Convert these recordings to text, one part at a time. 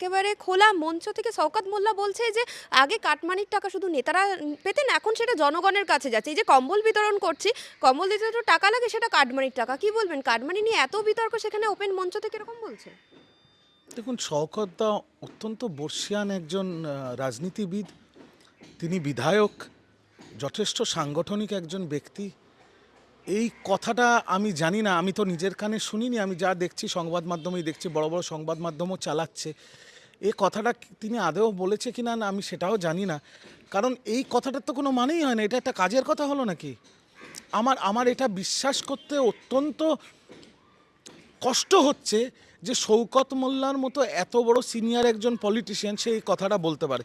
একেবারে খোলা মঞ্চ থেকে শওকাত মোল্লা বলছে যে, আগে কাটমানির টাকা শুধু নেতারা পেতেন, এখন সেটা জনগণের কাছে যাচ্ছে। এই যে কম্বল বিতরণ করছি, কম্বল দিতে তো টাকা লাগে, সেটা কাটমানির টাকা। কি বলবেন? কাটমানি নিয়ে এত বিতর্ক সেখানে ওপেন মঞ্চ থেকে এরকম বলছে? দেখুন, শওকত দা অত্যন্ত বর্ষিয়ান একজন রাজনীতিবিদ। তিনি বিধায়ক, যথেষ্ট সাংগঠনিক একজন ব্যক্তি। এই কথাটা আমি জানি না, আমি তো নিজের কানে শুনিনি, আমি যা দেখছি সংবাদ মাধ্যমেই দেখছি, বড় বড় সংবাদ মাধ্যমও চালাচ্ছে। এই কথাটা তিনি আদেও বলেছে কিনা না আমি সেটাও জানি না। কারণ এই কথাটার তো কোনো মানেই হয় না, এটা একটা কাজের কথা হলো নাকি? আমার আমার এটা বিশ্বাস করতে অত্যন্ত কষ্ট হচ্ছে যে শৌকত মোল্লার মতো এত বড় সিনিয়র একজন পলিটিশিয়ান সে এই কথাটা বলতে পারে।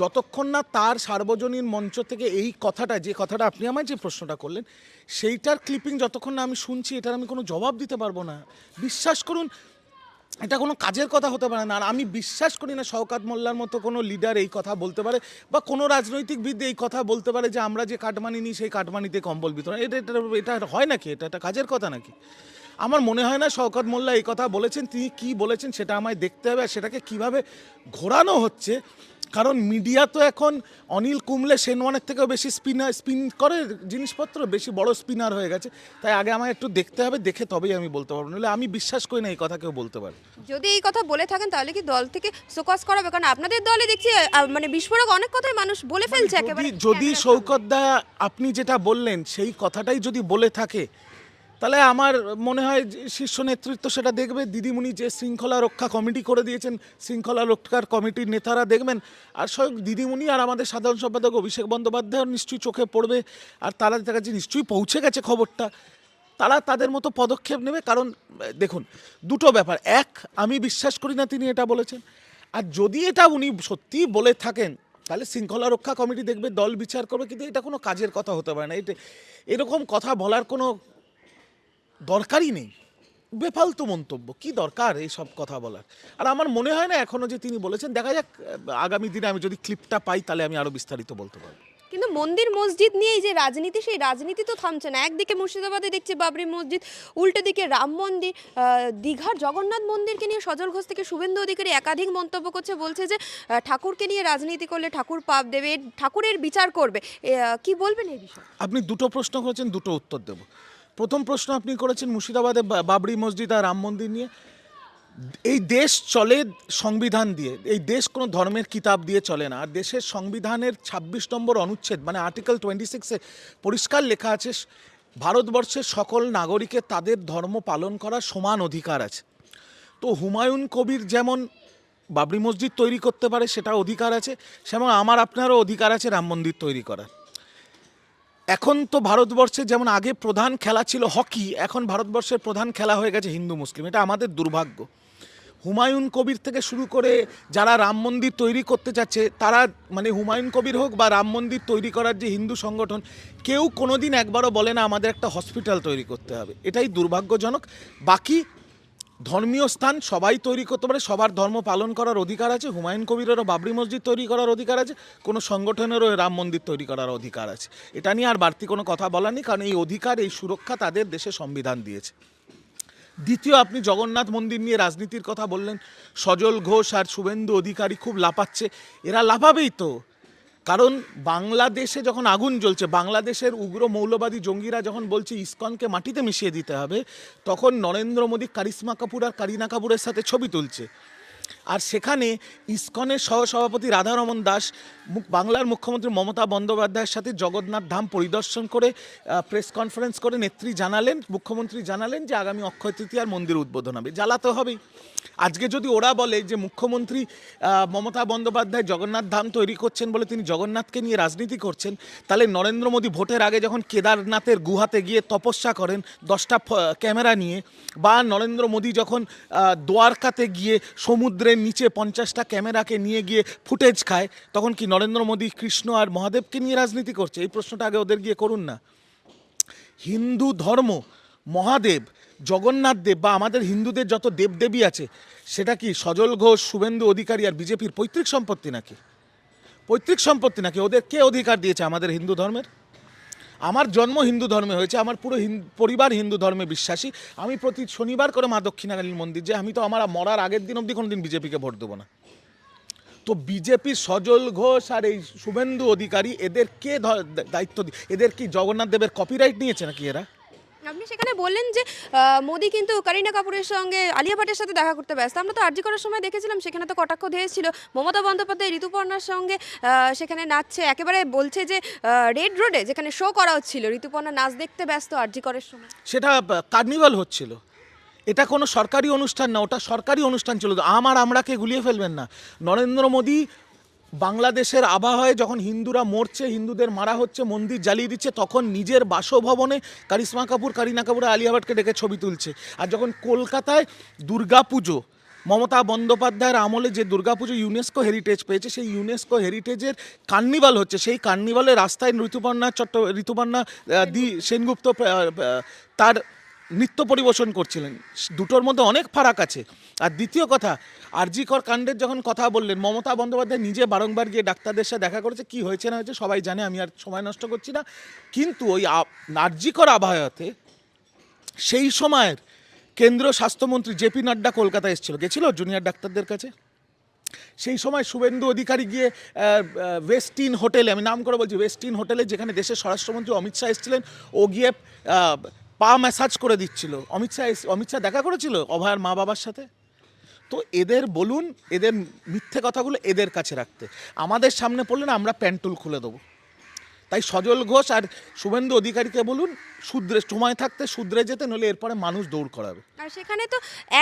যতক্ষণ না তার সার্বজনীন মঞ্চ থেকে এই কথাটা, যে কথাটা আপনি আমায় যে প্রশ্নটা করলেন, সেইটার ক্লিপিং যতক্ষণ না আমি শুনছি, এটার আমি কোনো জবাব দিতে পারব না। বিশ্বাস করুন এটা কোনো কাজের কথা হতে পারে না। আর আমি বিশ্বাস করি না শওকাত মোল্লার মতো কোনো লিডার এই কথা বলতে পারে, বা কোনো রাজনৈতিকবিদ এই কথা বলতে পারে যে আমরা যে কাটমানি নিই সেই কাটমানিতে কম্বল বিতরণ। এটা এটা এটা হয় নাকি? এটা একটা কাজের কথা নাকি? আমার মনে হয় না শওকত মোল্লা এই কথা বলেছেন, তিনি কি বলেছেন সেটা আমায় দেখতে হবে, আর সেটাকে কীভাবে ঘোরানো হচ্ছে কারণ মিডিয়া তো এখন অনিল কুমলে সেনওয়ানের থেকেও বেশি স্পিনার স্পিন করে জিনিসপত্র বেশি বড় স্পিনার হয়ে গেছে। তাই আগে আমায় একটু দেখতে হবে দেখে তবেই আমি বলতে পারব। নাহলে আমি বিশ্বাস করি না এই কথা কেউ বলতে পারে। যদি এই কথা বলে থাকেন তাহলে কি দল থেকে সোকাস করাবে? কারণ আপনাদের দলে দেখছি মানে বিস্ফোরক অনেক কথাই মানুষ বলে ফেলছে একেবারে যদি যদি শৌকত দা আপনি যেটা বললেন সেই কথাটাই যদি বলে থাকে তাহলে আমার মনে হয় শীর্ষ নেতৃত্ব সেটা দেখবে। দিদিমণি যে শৃঙ্খলা রক্ষা কমিটি করে দিয়েছেন, শৃঙ্খলা রক্ষার কমিটির নেতারা দেখবেন। আর স্বয়ং দিদিমণি আর আমাদের সাধারণ সম্পাদক অভিষেক বন্দ্যোপাধ্যায় নিশ্চয়ই চোখে পড়বে আর তারা তার কাছে নিশ্চয়ই পৌঁছে গেছে খবরটা। তারা তাদের মতো পদক্ষেপ নেবে কারণ, দেখুন, দুটো ব্যাপার। এক, আমি বিশ্বাস করি না তিনি এটা বলেছেন। আর যদি এটা উনি সত্যিই বলে থাকেন, তাহলে শৃঙ্খলা রক্ষা কমিটি দেখবে, দল বিচার করবে, কিন্তু এটা কোনো কাজের কথা হতে পারে না। এটা এরকম কথা বলার কোনো দরকারই নেই। বেফালতু মন্তব্য কি দরকার এই সব কথা বলার? আর আমার মনে হয় না এখনও যে তিনি বলেছেন দেখা যাক আগামী দিনে আমি যদি ক্লিপটা পাই তাহলে আমি আরও বিস্তারিত বলতে পারব। কিন্তু মন্দির মসজিদ নিয়ে এই যে রাজনীতি সেই রাজনীতি তো থামছে না। একদিকে মুর্শিদাবাদে দেখছি বাবরি মসজিদ উল্টো দিকে রাম মন্দির দীঘার জগন্নাথ মন্দিরকে নিয়ে সজল ঘোষ থেকে শুভেন্দু অধিকারী একাধিক মন্তব্য করছে বলছে যে ঠাকুরকে নিয়ে রাজনীতি করলে ঠাকুর পাপ দেবে ঠাকুরের বিচার করবে। কি বলবেন এই বিষয়ে? আপনি দুটো প্রশ্ন করেছেন দুটো উত্তর দেব। প্রথম প্রশ্ন আপনি করেছেন মুর্শিদাবাদে বাবরি মসজিদ আর রাম মন্দির নিয়ে। এই দেশ চলে সংবিধান দিয়ে, এই দেশ কোনো ধর্মের কিতাব দিয়ে চলে না। আর দেশের সংবিধানের ২৬ নম্বর অনুচ্ছেদ মানে আর্টিকেল টোয়েন্টি সিক্সে পরিষ্কার লেখা আছে, ভারতবর্ষের সকল নাগরিকের তাদের ধর্ম পালন করার সমান অধিকার আছে। তো হুমায়ুন কবির যেমন বাবরি মসজিদ তৈরি করতে পারে সেটা অধিকার আছে, সেমন আমার আপনারও অধিকার আছে রাম মন্দির তৈরি করার। এখন তো ভারতবর্ষে যেমন আগে প্রধান খেলা ছিল হকি, এখন ভারতবর্ষের প্রধান খেলা হয়ে গেছে হিন্দু মুসলিম। এটা আমাদের দুর্ভাগ্য। হুমায়ুন কবির থেকে শুরু করে যারা রাম মন্দির তৈরি করতে চাচ্ছে, তারা মানে হুমায়ুন কবির হোক বা রাম মন্দির তৈরি করার যে হিন্দু সংগঠন, কেউ কোনোদিন একবারও বলে না আমাদের একটা হসপিটাল তৈরি করতে হবে। এটাই দুর্ভাগ্যজনক। বাকি ধর্মীয় স্থান, সবাই তৈরি করতে পারে সবার ধর্ম পালন করার অধিকার আছে, হুমায়ুন কবিরেরও বাবরি মসজিদ তৈরি করার অধিকার আছে, কোনো সংগঠনেরও রাম মন্দির তৈরি করার অধিকার আছে। এটা নিয়ে আর বাড়তি কোনো কথা বলার নেই, কারণ এই অধিকার, এই সুরক্ষা তাদের দেশে সংবিধান দিয়েছে। দ্বিতীয়, আপনি জগন্নাথ মন্দির নিয়ে রাজনীতির কথা বললেন, সজল ঘোষ আর শুভেন্দু অধিকারী খুব লাফাচ্ছে, এরা লাফাবেই তো। কারণ বাংলাদেশে যখন আগুন জ্বলছে, বাংলাদেশের উগ্র মৌলবাদী জঙ্গিরা যখন বলছে ইসকনকে মাটিতে মিশিয়ে দিতে হবে, তখন নরেন্দ্র মোদী কারিশ্মা কাপুর আর কারিনা কাপুরের সাথে ছবি তুলছে। আর সেখানে ইসকনের সহসভাপতি রাধারমন দাস বাংলার মুখ্যমন্ত্রী মমতা বন্দ্যোপাধ্যায়ের সাথে জগন্নাথ ধাম পরিদর্শন করে প্রেস কনফারেন্স করে নেত্রী জানালেন, মুখ্যমন্ত্রী জানালেন যে আগামী অক্ষয় তৃতীয়ার মন্দির উদ্বোধন হবে। জ্বালাতে হবেই। আজকে যদি ওরা বলে যে মুখ্যমন্ত্রী মমতা বন্দ্যোপাধ্যায় জগন্নাথ ধাম তৈরি করছেন বলে তিনি জগন্নাথকে নিয়ে রাজনীতি করছেন, তাহলে নরেন্দ্র মোদী ভোটের আগে যখন কেদারনাথের গুহাতে গিয়ে তপস্যা করেন দশটা ক্যামেরা নিয়ে, বা নরেন্দ্র মোদী যখন দ্বারকাতে গিয়ে সমুদ্রের নিচে পঞ্চাশটা ক্যামেরাকে নিয়ে গিয়ে ফুটেজ খায়, তখন কি নরেন্দ্র মোদী, কৃষ্ণ আর মহাদেবকে নিয়ে রাজনীতি করছে? এই প্রশ্নটা আগে ওদের গিয়ে করুন না। হিন্দু ধর্ম, মহাদেব, জগন্নাথ দেব বা আমাদের হিন্দুদের যত দেবদেবী আছে, সেটা কি সজল ঘোষ, শুভেন্দু অধিকারী আর বিজেপির পৈতৃক সম্পত্তি নাকি? পৈতৃক সম্পত্তি নাকি? ওদের কে অধিকার দিয়েছে আমাদের হিন্দু ধর্মের? আমার জন্ম হিন্দু ধর্মে হয়েছে, আমার পুরো পরিবার হিন্দু ধর্মে বিশ্বাসী। আমি প্রতি শনিবার করে মা দক্ষিণাকালীর মন্দির যে আমি তো আমার মরার আগের দিন অবধি কোনোদিন বিজেপিকে ভোট দেবো না। তো বিজেপি সজল ঘোষ আর এই শুভেন্দু অধিকারী, এদের কে দায়িত্ব এদের কি জগন্নাথ দেবের কপিরাইট নিয়েছে নাকি এরা? আপনি সেখানে বললেন যে মোদি কিন্তু করিনা কাপুরের সঙ্গে আলিয়া ভাটের সাথে দেখা করতে ব্যস্ত। আমরা তো আর্জি করার সময় দেখেছিলাম, সেখানে তো কটাক্ষ দিয়েছিল মমতা বন্দ্যোপাধ্যায়, ঋতুপর্ণার সঙ্গে সেখানে নাচছে। একেবারে বলছে যে রেড রোডে যেখানে শো করা হচ্ছিল, ঋতুপর্ণা নাচ দেখতে ব্যস্ত আর্জি করার সময়। সেটা কার্নিভাল হচ্ছিল। এটা কোনো সরকারি অনুষ্ঠান না, ওটা সরকারি অনুষ্ঠান ছিল। আমার আমরাকে গুলিয়ে ফেলবেন না। নরেন্দ্র মোদী বাংলাদেশের আবহাওয়ায় যখন হিন্দুরা মরছে, হিন্দুদের মারা হচ্ছে, মন্দির জ্বালিয়ে দিচ্ছে, তখন নিজের বাসভবনে কারিশ্মা কাপুর, কারিনা কাপুর আলিয়া ভাটকে ডেকে ছবি তুলছে। আর যখন কলকাতায় দুর্গাপুজো, মমতা বন্দ্যোপাধ্যায়ের আমলে যে দুর্গাপুজো ইউনেস্কো হেরিটেজ পেয়েছে, সেই ইউনেস্কো হেরিটেজের কার্নিভাল হচ্ছে। সেই কার্নিভালে রাস্তায় ঋতুপর্ণা চট্ট, ঋতুপর্ণা দি, সেনগুপ্ত তার নৃত্য পরিবেশন করছিলেন। দুটোর মধ্যে অনেক ফারাক আছে। আর দ্বিতীয় কথা আরজিকর কাণ্ডের যখন কথা বললেন, মমতা বন্দ্যোপাধ্যায় নিজে বারংবার গিয়ে ডাক্তারদের সাথে দেখা করেছে, কি হয়েছে না হয়েছে সবাই জানে, আমি আর সময় নষ্ট করছি না। কিন্তু ওই আরজিকর আবহাওয়াতে সেই সময়ের কেন্দ্রীয় স্বাস্থ্যমন্ত্রী জেপি নাড্ডা কলকাতায় এসেছিল। গেছিল জুনিয়র ডাক্তারদের কাছে? সেই সময় শুভেন্দু অধিকারী গিয়ে ওয়েস্টিন হোটেলে আমি নাম করে বলছি ওয়েস্টিন হোটেলে যেখানে দেশের স্বরাষ্ট্রমন্ত্রী অমিত শাহ এসেছিলেন, ও গিয়ে পা ম্যাসাজ করে দিচ্ছিল। অমিত শাহ অমিত শাহ দেখা করেছিল অভয়ার মা বাবার সাথে? তো এদের বলুন, এদের মিথ্যে কথাগুলো এদের কাছে রাখতে। আমাদের সামনে পড়লে না আমরা প্যান্টুল খুলে দেবো। তাই সজল ঘোষ আর শুভেন্দু অধিকারীকে বলুন শুদ্রে সময় থাকতে শুধরে যেতে নলে এরপরে মানুষ দৌড় করাবে। আর সেখানে তো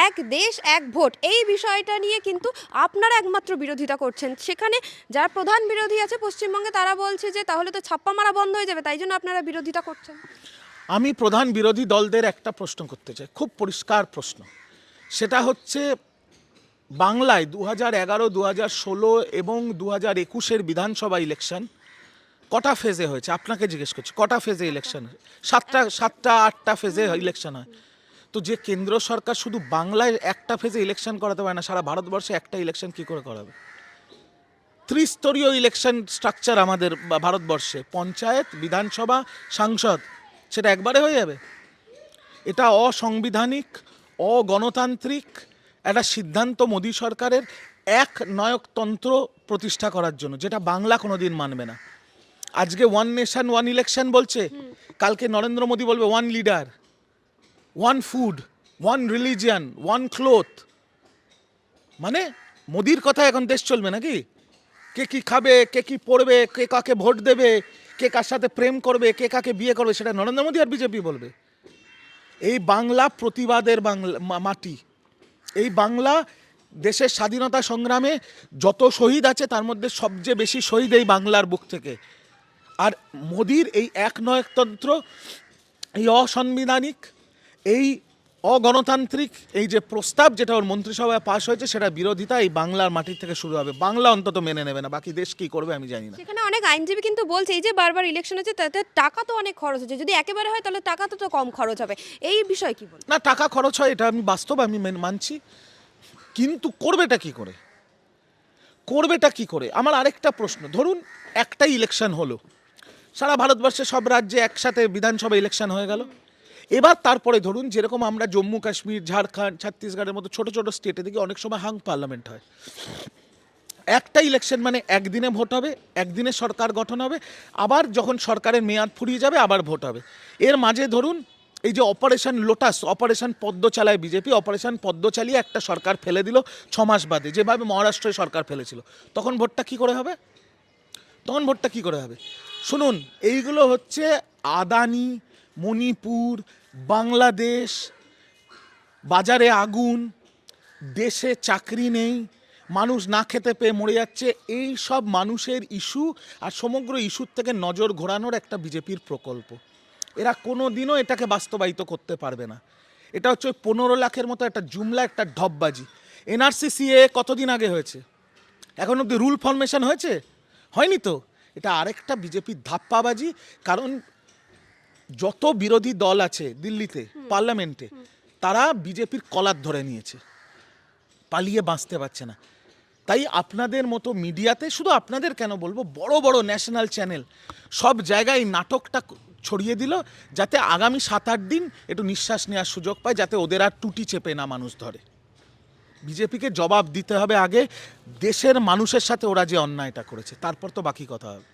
এক দেশ, এক ভোট, এই বিষয়টা নিয়ে কিন্তু আপনারা একমাত্র বিরোধিতা করছেন। সেখানে যারা প্রধান বিরোধী আছে পশ্চিমবঙ্গে, তারা বলছে যে তাহলে তো ছাপ্পা মারা বন্ধ হয়ে যাবে, তাই জন্য আপনারা বিরোধিতা করছেন। আমি প্রধান বিরোধী দলদের একটা প্রশ্ন করতে চাই, খুব পরিষ্কার প্রশ্ন। সেটা হচ্ছে, বাংলায় দু হাজার এগারো দু হাজার ষোলো এবং দু হাজার একুশের বিধানসভা ইলেকশন কটা ফেজে হয়েছে? আপনাকে জিজ্ঞেস করছি, কটা ফেজে ইলেকশন সাতটা সাতটা, আটটা ফেজে ইলেকশন হয়। তো যে কেন্দ্র সরকার শুধু বাংলায় একটা ফেজে ইলেকশন করাতে পারে না, সারা ভারতবর্ষে একটা ইলেকশন কি করে করাবে? ত্রিস্তরীয় ইলেকশন স্ট্রাকচার আমাদের ভারতবর্ষে, পঞ্চায়েত, বিধানসভা, সাংসদ সেটা একবারে হয়ে যাবে। এটা অসাংবিধানিক, অগণতান্ত্রিক একটা সিদ্ধান্ত মোদী সরকারের এক নয়কতন্ত্র প্রতিষ্ঠা করার জন্য, যেটা বাংলা কোনোদিন মানবে না। আজকে ওয়ান নেশন ওয়ান ইলেকশন বলছে, কালকে নরেন্দ্র মোদী বলবে one leader one food one religion one cloth মানে মোদির কথা এখন দেশ চলবে নাকি? কে কি খাবে, কে কি পড়বে, কে কাকে ভোট দেবে কে কার সাথে প্রেম করবে, কে কাকে বিয়ে করবে সেটা নরেন্দ্র মোদী আর বিজেপি বলবে। এই বাংলা প্রতিবাদের বাংলা মাটি। এই বাংলা দেশের স্বাধীনতা সংগ্রামে যত শহীদ আছে তার মধ্যে সবচেয়ে বেশি শহীদ এই বাংলার বুক থেকে। আর মোদির এই এক নয়কতন্ত্র এই অসাংবিধানিক, এই অগণতান্ত্রিক এই যে প্রস্তাব যেটা ওর মন্ত্রিসভায় পাশ হয়েছে সেটা বিরোধিতা এই বাংলার মাটির থেকে শুরু হবে। বাংলা অন্তত মেনে নেবে না বাকি দেশ কি করবে আমি জানি না। সেখানে অনেক আইনজীবী কিন্তু বলছে এই যে বারবার ইলেকশন হচ্ছে তাতে টাকা তো অনেক খরচ হচ্ছে। যদি একেবারে হয় তাহলে টাকা তো তো কম খরচ হবে। এই বিষয়ে কি বলবেন না টাকা খরচ হয় এটা আমি বাস্তব আমি মেন- মানছি। কিন্তু করবেটা কি করে? করবেটা কি করে? আমার আরেকটা প্রশ্ন। ধরুন একটাই ইলেকশন হলো। সারা ভারতবর্ষে সব রাজ্যে একসাথে বিধানসভা ইলেকশন হয়ে গেল। এবার তারপরে ধরুন, যেরকম আমরা জম্মু, কাশ্মীর, ঝাড়খণ্ড, ছত্তিশগড়ের মতো ছোট ছোট স্টেটে দেখি অনেক সময় হাং পার্লামেন্ট হয়। একটা ইলেকশন মানে একদিনে ভোট হবে, একদিনে সরকার গঠন হবে, আবার যখন সরকারের মেয়াদ ফুরিয়ে যাবে, আবার ভোট হবে। এর মাঝে ধরুন, এই যে অপারেশন লোটাস অপারেশন পদ্ম চালায় বিজেপি অপারেশন পদ্ম চালিয়ে একটা সরকার ফেলে দিল ছ মাস বাদে, যেভাবে মহারাষ্ট্রে সরকার ফেলেছিল। তখন ভোটটা কি করে হবে? তখন ভোটটা কি করে হবে? শুনুন, এইগুলো হচ্ছে আদানি মণিপুর, বাংলাদেশ, বাজারে আগুন, দেশে চাকরি নেই, মানুষ না খেতে পেয়ে মরে যাচ্ছে, এই সব মানুষের ইস্যু আর সমগ্র ইস্যুর থেকে নজর ঘোরানোর একটা বিজেপির প্রকল্প। এরা কোনো দিনও এটাকে বাস্তবায়িত করতে পারবে না। এটা হচ্ছে পনেরো লাখের মতো একটা জুমলা, একটা ঢপবাজি। এনআরসি সিএ কতদিন আগে হয়েছে? এখন অব্দি রুল ফরমেশন হয়েছে? হয়নি তো? এটা আরেকটা বিজেপির ধাপ্পাবাজি, কারণ যত বিরোধী দল আছে দিল্লিতে পার্লামেন্টে তারা বিজেপির কলার ধরে নিয়েছে। পালিয়ে বাঁচতে পারছে না। তাই আপনাদের মতো মিডিয়াতে শুধু আপনাদের কেন বলব বড় বড় ন্যাশনাল চ্যানেল সব জায়গায় নাটকটা ছড়িয়ে দিল যাতে আগামী সাত আট দিন একটু নিঃশ্বাস নেওয়ার সুযোগ পায় যাতে ওদের আর টুটি চেপে না মানুষ ধরে। বিজেপিকে জবাব দিতে হবে আগে দেশের মানুষের সাথে ওরা যে অন্যায়টা করেছে তারপর তো বাকি কথা হবে।